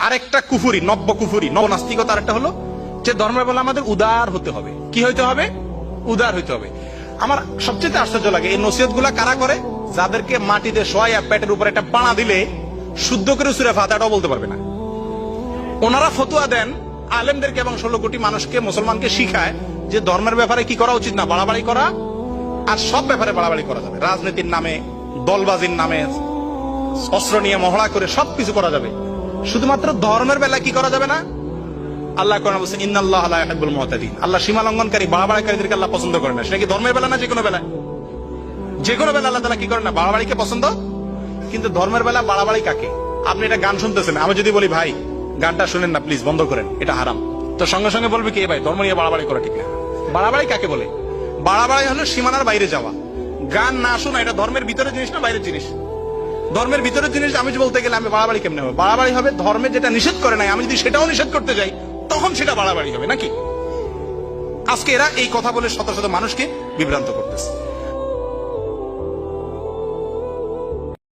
আরেকটা কুফুরি, নব্য কুফুরি নবনাস্তিকতা আরেকটা হলো যে ধর্মের বলে আমাদের উদার হতে হবে। কি হইতে হবে? উদার হইতে হবে। আমার সবচেয়ে আশ্চর্য লাগে, এই নসিহতগুলা কারা করে? যাদেরকে মাটিতে শোয়া পেটের উপর একটা পাড়া দিলে শুদ্ধ করে সুরে ফাতাটাও বলতে পারবে না। ওনারা ফতুয়া দেন আলেমদেরকে এবং ষোলো কোটি মানুষকে, মুসলমানকে শিখায় যে ধর্মের ব্যাপারে কি করা উচিত না, বাড়াবাড়ি করা, আর সব ব্যাপারে বাড়াবাড়ি করা যাবে। রাজনীতির নামে, দলবাজির নামে, অস্ত্র নিয়ে মহড়া করে সবকিছু করা যাবে। শুধুমাত্র ধর্মের বেলা কি করা যাবে না? আল্লাহ কোরআন বলছে, ইন্নাল্লাহ লা ইউহিব্বুল মুতাদিন আল্লাহ সীমা লঙ্ঘনকারী, বাড়াবাড়িকারীদেরকে আল্লাহ পছন্দ করে না। সেটা কি ধর্মের বেলা না যে কোনো বেলা যে কোনো বেলা আল্লাহ তাআলা কি করে না? বাড়াবাড়িকে পছন্দ? কিন্তু ধর্মের বেলা বাড়াবাড়ি কাকে? আপনি এটা গান শুনতেছেন। আমি যদি বলি, ভাই, গানটা শুনেন না, প্লিজ, বন্ধ করেন। এটা হারাম। তো সঙ্গে সঙ্গে বলবে কি ভাই, ধর্ম নিয়ে বাড়াবাড়ি করা ঠিক না। বাড়াবাড়ি কাকে বলে? বাড়াবাড়ি হলো সীমানার বাইরে যাওয়া। গান না শোনা, এটা ধর্মের ভিতরে জিনিস না বাইরের জিনিস? ধর্মের ভিতরের জিনিস আমি বলতে গেলে আমি বাড়াবাড়ি কেমনে হবে? বাড়াবাড়ি হবে ধর্মে যেটা নিষেধ করে নাই, আমি যদি সেটাও নিষেধ করতে যাই, তখন সেটা বাড়াবাড়ি হবে, নাকি? আজকে এরা এই কথা বলে শত শত মানুষকে বিভ্রান্ত করতেছে।